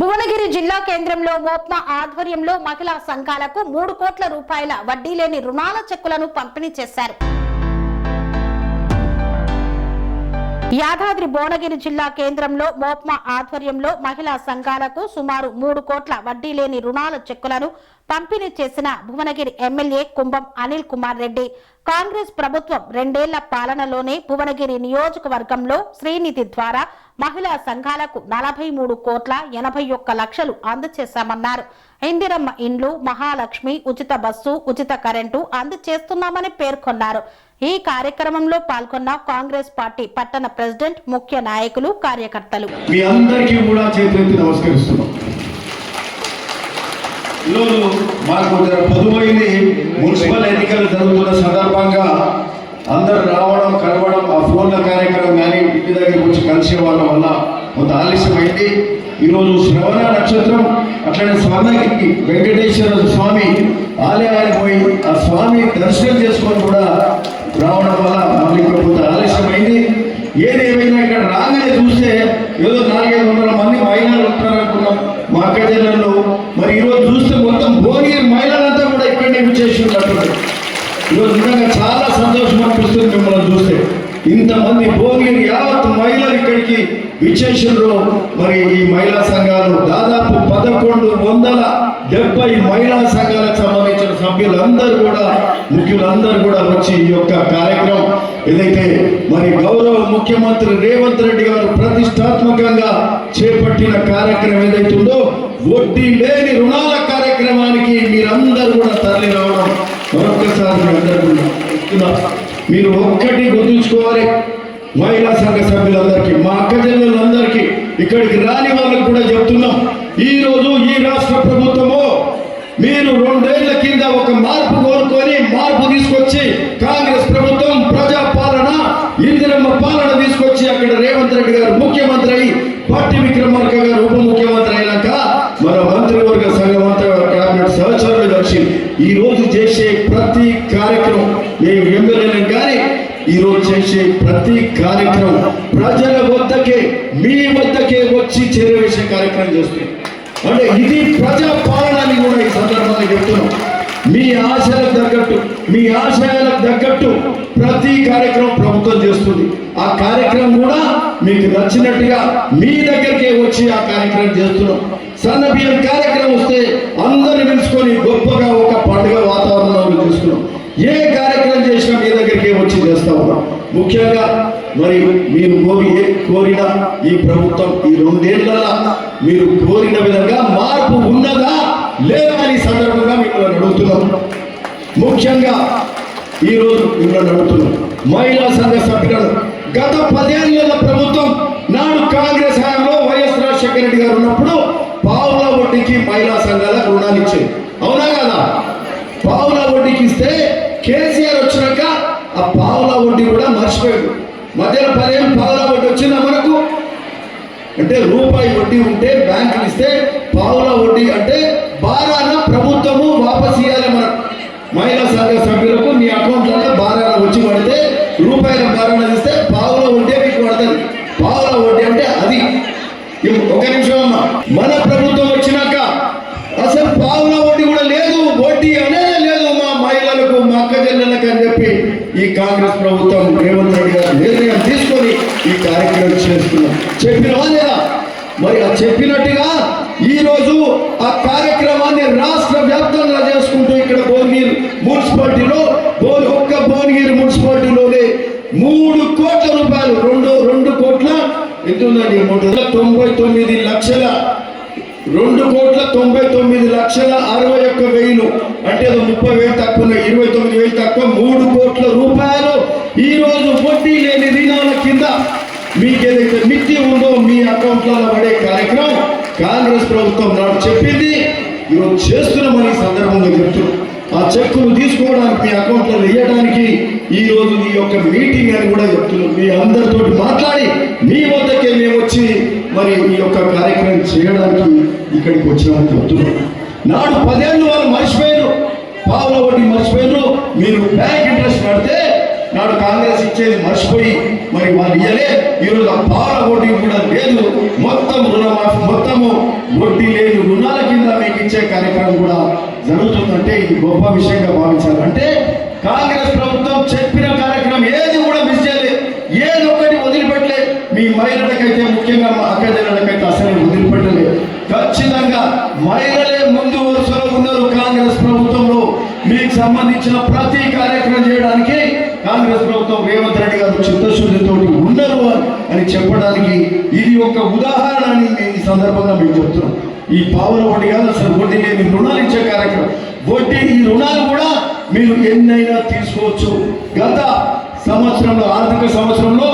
భువనగిరి జిల్లా కేంద్రంలో మోప్మా ఆధ్వర్యంలో మహిళా సంఘాలకు మూడు కోట్ల రూపాయల వడ్డీ లేని రుణాల చెక్కులను పంపిణీ చేశారు. యాదాద్రి భువనగిరి జిల్లా కేంద్రంలో మోప్మా ఆధ్వర్యంలో మహిళా సంఘాలకు సుమారు మూడు కోట్ల వడ్డీ లేని రుణాల చెక్కులను పంపిణీ చేసిన భువనగిరి ఎమ్మెల్యే కుంభం అనిల్ కుమార్ రెడ్డి కాంగ్రెస్ ప్రభుత్వం రెండేళ్ళ పాలనలోనే భువనగిరి నియోజకవర్గంలో శ్రీనిధి ద్వారా మహిళా సంఘాలకు నలభై మూడు కోట్ల ఎనభై ఒక్క లక్షలు అందజేశామన్నారు ఇందిరమ్మ ఇండ్లు మహాలక్ష్మి ఉచిత బస్సు ఉచిత కరెంటు అందజేస్తున్నామని పేర్కొన్నారు. ఈ కార్యక్రమంలో పాల్గొన్న కాంగ్రెస్ పార్టీ పట్టణ ప్రెసిడెంట్ ముఖ్య నాయకులు కార్యకర్తలు. మీ అందరికీ కూడా చేతులెత్తి నమస్కరిస్తున్నాం. ఈరోజు మాకు పొదువైంది మున్సిపల్ ఎన్నికలు జరుగుతున్న సందర్భంగా అందరు రావడం కలవడం ఆ ఫోన్ల కార్యక్రమం కానీ ఇంటి దగ్గర వచ్చి కలిసే వాళ్ళ వల్ల కొంత ఆలస్యమైంది. ఈరోజు శ్రవణ నక్షత్రం అట్లనే స్వర్ణగిరి వెంకటేశ్వర స్వామి ఆలయానికి పోయి ఆ స్వామి దర్శనం చేసుకొని కూడా రావడం వల్ల మళ్ళీ కొంత ఆలస్యమైంది. ఏదేమైనా ఇక్కడ రాగానే చూస్తే ఏదో నాలుగైదు వందల మంది మహిళలు ఉంటారనుకున్నాం. మా అక్క మరి ఈరోజు చూస్తే మొత్తం భువనగిరి మహిళలంతా కూడా ఇక్కడనే చేసి ఉన్నట్టు ఈరోజు నిజంగా చాలా సంతోషం అనిపిస్తుంది మిమ్మల్ని చూస్తే. ఇంతమంది భువనగిరి యావత్ మహిళలు ఇక్కడికి విచ్చేసిండ్రు మరి ఈ మహిళా సంఘాలు దాదాపు పదకొండు వందల డెబ్బై మహిళా సంఘాలకు సంబంధించిన సభ్యులందరూ కూడా ముఖ్యులందరూ కూడా వచ్చి ఈ యొక్క కార్యక్రమం ఏదైతే మరి గౌరవ ముఖ్యమంత్రి రేవంత్ రెడ్డి గారు ప్రతిష్టాత్మకంగా చేపట్టిన కార్యక్రమం ఏదైతే ఉందో వడ్డీ లేని రుణాల కార్యక్రమానికి మీరందరూ కూడా తరలి రావడం మరొకసారి మీ అందరూ మీరు ఒక్కటి గుర్తుంచుకోవాలి. మహిళా సంఘ సభ్యులందరికీ మా అక్క చెల్లెలందరికీ ఇక్కడికి రాని వాళ్ళకు కూడా చెప్తున్నాం. ఈ రోజు ఈ రాష్ట్ర ప్రభుత్వము మీరు రెండేళ్ళ కింద ఒక మార్పు చేసే ప్రతి కార్యక్రమం ప్రజల వద్దకే మీ వద్దకే వచ్చి చేరవేసే కార్యక్రమం చేస్తుంది. అంటే ఇది ప్రజా పాలనని కూడా ఈ సందర్భంగా చెప్తున్నాం. మీ ఆశలకు తగ్గట్టు మీ ఆశయాలకు తగ్గట్టు ప్రతి కార్యక్రమం ప్రభుత్వం చేస్తుంది. ఆ కార్యక్రమం కూడా మీకు నచ్చినట్టుగా మీ దగ్గరికే వచ్చి ఆ కార్యక్రమం చేస్తున్నాం. సన్న బియ్యం కార్యక్రమం వస్తే అందరిని పిలుచుకొని గొప్పగా ఒక పండుగ వాతావరణంలో చూస్తున్నాం ఏ కార్యక్రమం చేసినా మీ దగ్గరికే వచ్చి చేస్తా ఉన్నాం. ముఖ్యంగా మరి మీరు కోరి ఏ కోరిన ఈ ప్రభుత్వం ఈ రెండేళ్ళలో మీరు కోరిన విధంగా మార్పు ఉన్నదా లేదా అని సందర్భంగా మిమ్మల్ని అడుగుతున్నాం. ముఖ్యంగా ఈరోజు మిమ్మల్ని అడుగుతున్నాం. మహిళా సంఘ సభ్యులను పదేళ్ళు వడ్డీ వచ్చిందా మనకు? అంటే రూపాయి వడ్డీ ఉంటే బ్యాంకులు ఇస్తే పావుల వడ్డీ అంటే బారాన ప్రభుత్వము వాపస్ ఇవ్వాలి మనం మహిళా సంఘ సభ్యులకు. మీ అకౌంట్లలో బారాన వచ్చి పడితే రూపాయల బారాన ఇస్తే పావుల వడ్డీ మీకు పడుతుంది. పావుల వడ్డీ అంటే అది. ఒక నిమిషం అమ్మా. మన ప్రభుత్వం వచ్చినాక అసలు పావుల వడ్డీ కూడా లేదు వడ్డీ అనేది లేదు మా మహిళలకు మా అక్క చెల్లెలకు అని చెప్పి ఈ కాంగ్రెస్ ప్రభుత్వం రేవంత్ రెడ్డి గారు నిర్ణయం తీసుకొని ఈ కార్యక్రమం చేస్తున్నాం చెప్పినవా లేదా మరి ఆ చెప్పినట్టుగా ఈరోజు ఆ కార్యక్రమాన్ని రాష్ట్ర వ్యాప్తంగా చేసుకుంటూ ఇక్కడ భువనగిరి మున్సిపాలిటీలో భువన ఒక్క భువనగిరి మున్సిపాలిటీలోనే మూడు కోట్ల రూపాయలు రెండు రెండు కోట్ల ఎంత ఉందండి మూడు వందల తొంభై తొమ్మిది లక్షల రెండు కోట్ల తొంభై తొమ్మిది లక్షల అరవై ఒక్క వెయ్యిలు అంటే ముప్పై వేలు తక్కువ ఇరవై తొమ్మిది వేలు తక్కువ మూడు కోట్ల రూపాయలు. ఈ రోజు వడ్డీ లేని రుణాల కింద మీకు ఏదైతే మిత్తి ఉందో మీ అకౌంట్లలో పడే కార్యక్రమం కాంగ్రెస్ ప్రభుత్వం నాడు చెప్పింది. ఈరోజు చేస్తున్నామని ఈ సందర్భంగా చెప్తున్నాం ఆ చెక్కును తీసుకోవడానికి మీ అకౌంట్లో వేయడానికి ఈ రోజు ఈ యొక్క మీటింగ్ అని కూడా చెప్తున్నాం. మీ అందరితో మాట్లాడి మీ వద్దకే మేము వచ్చి మరి ఈ యొక్క కార్యక్రమం చేయడానికి ఇక్కడికి వచ్చినామని చెప్తున్నాం. నాడు పదేళ్ళు వాళ్ళు మర్చిపోయారు. పావుల వడ్డీ మర్చిపోయారు. మీరు బ్యాంక్ ఇంట్రెస్ట్ కడితే నాడు కాంగ్రెస్ ఇచ్చేది మర్చిపోయి మరి వాళ్ళు ఇయ్యలే. ఈరోజు ఆ పాల ఓటు కూడా లేదు. మొత్తం రుణమాఫీ మొత్తము వడ్డీ లేని రుణాల కింద మీకు ఇచ్చే కార్యక్రమం కూడా జరుగుతుందంటే ఇది గొప్ప విషయంగా భావించాలి అంటే కాంగ్రెస్ ప్రభుత్వం చెప్పిన కార్యక్రమం ఏది కూడా మిస్ చేయలేదు ఏది ఒకటి వదిలిపెట్టలే. మీ మహిళలకైతే ముఖ్యంగా మా అక్కజనులకైతే అసలు వదిలిపెట్టలే. ఖచ్చితంగా మహిళలే ముందు వరుసలో ఉన్నారు కాంగ్రెస్ ప్రభుత్వంలో. మీకు సంబంధించిన ప్రతి కార్యక్రమం చేయడానికి కాంగ్రెస్ ప్రభుత్వం రేవంత్ రెడ్డి గారు చిత్తశుద్ధితో ఉన్నారు అని చెప్పడానికి ఇది ఒక ఉదాహరణ అని నేను ఈ సందర్భంగా మీకు చెప్తున్నాను. ఈ పావుల వడ్డీ కాదు అసలు వడ్డీ లేని రుణాలు ఇచ్చే కార్యక్రమం. వడ్డీ ఈ రుణాలు కూడా మీరు ఎన్నైనా తీసుకోవచ్చు. గత సంవత్సరంలో ఆర్థిక సంవత్సరంలో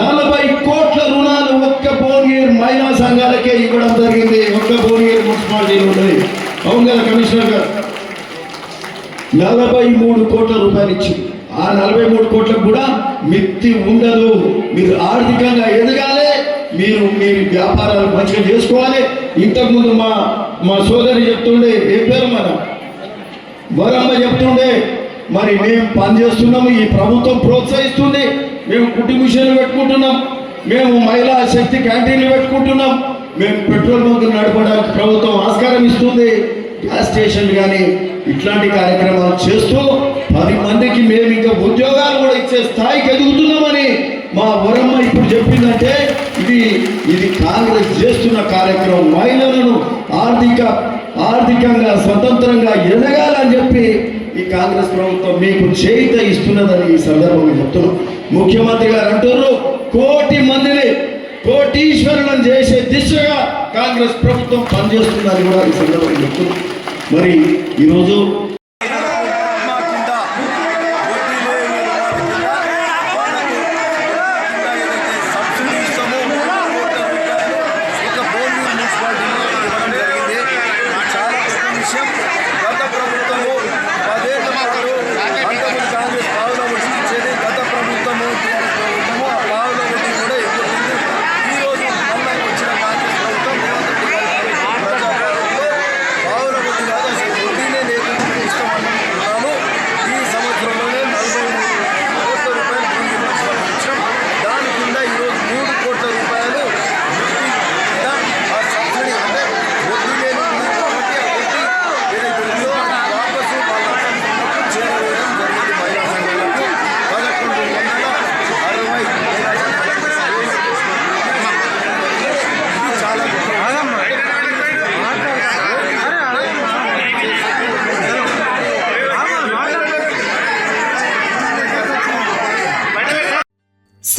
నలభై కోట్ల రుణాలు ఒక్క భువనగిరి మహిళా సంఘాలకే ఇవ్వడం జరిగింది. ఒక్క భువనగిరి మున్సిపాలిటీలో ఉన్నది. అవును కదా కమిషనర్ గారు? నలభై మూడు కోట్ల రూపాయలు ఇచ్చింది. ఆ నలభై మూడు కోట్లకు కూడా మిత్తి ఉండదు. మీరు ఆర్థికంగా ఎదగాలి. మీరు మీ వ్యాపారాలు మంచిగా చేసుకోవాలి. ఇంతకుముందు మా మా సోదరి చెప్తుండే ఏ పేరు మన? వరమ్మ చెప్తుండే మరి మేము పనిచేస్తున్నాము ఈ ప్రభుత్వం ప్రోత్సహిస్తుంది. మేము కుట్టి మిషన్లు పెట్టుకుంటున్నాం. మేము మహిళా శక్తి క్యాంటీన్లు పెట్టుకుంటున్నాం. మేము పెట్రోల్ బంకులు నడపడానికి ప్రభుత్వం ఆస్కారం ఇస్తుంది. గ్యాస్ స్టేషన్లు కానీ ఇట్లాంటి కార్యక్రమాలు చేస్తూ పది మందికి మేము ఇంకా ఉద్యోగాలు కూడా ఇచ్చే స్థాయికి ఎదుగుతున్నామని మా వరమ్మ ఇప్పుడు చెప్పిందంటే ఇది ఇది కాంగ్రెస్ చేస్తున్న కార్యక్రమం. మహిళలను ఆర్థిక ఆర్థికంగా స్వతంత్రంగా ఎదగాలని చెప్పి ఈ కాంగ్రెస్ ప్రభుత్వం మీకు చేయిత ఇస్తున్నదని ఈ సందర్భంగా చెప్తున్నాం. ముఖ్యమంత్రి గారు అంటున్నారు కోటి మందిని కోటీశ్వరులను చేసే దిశగా కాంగ్రెస్ ప్రభుత్వం పనిచేస్తుందని కూడా ఈ సందర్భంగా చెప్తున్నాం. మరి ఈరోజు మా కింద వడ్డీ లేని రుణాల కింద వాళ్ళకు కింద ఏదైతే సబ్సిడీ ఇస్తామో మూడు కోట్ల రూపాయలు ఒక బోర్డు మున్సిపాలిటీలో ఇవ్వడం జరిగింది చాలా గొప్ప విషయం గత ప్రభుత్వము పదేళ్ళ పాటు అంతకుముందు కాంగ్రెస్ పావుల వడ్డీ ఇచ్చేది గత ప్రభుత్వము టీఆర్ఎస్ ప్రభుత్వము ఆ పావుల వడ్డీ కూడా ఎక్కువ ఉంది ఈ రోజు మళ్ళీ వచ్చిన కాంగ్రెస్ ప్రభుత్వం రేవంత్ రెడ్డి గారి ప్రజాపాలనలో పావుల వడ్డీ కాదు అసలు వడ్డీనే లేకుండా ఇస్తామనుకుంటున్నాను ఈ సంవత్సరంలోనే నలభై మూడు కోట్ల రూపాయలు భూమి నిర్మాణం ఇచ్చాం దాని కింద ఈరోజు మూడు కోట్ల రూపాయలు వడ్డీ కింద ఆ సబ్సిడీ అంటే వడ్డీ లేని ఉంది కాబట్టి ఆ వడ్డీ ఏదైతే ఉందో అది వాపసు వాళ్ళ అకౌంట్లకు చేరవేయడం జరిగింది మహిళా సంఘాలకు పదకొండు వందల అరవై మహిళా సంఘాలకు ఇది చాలా గొప్ప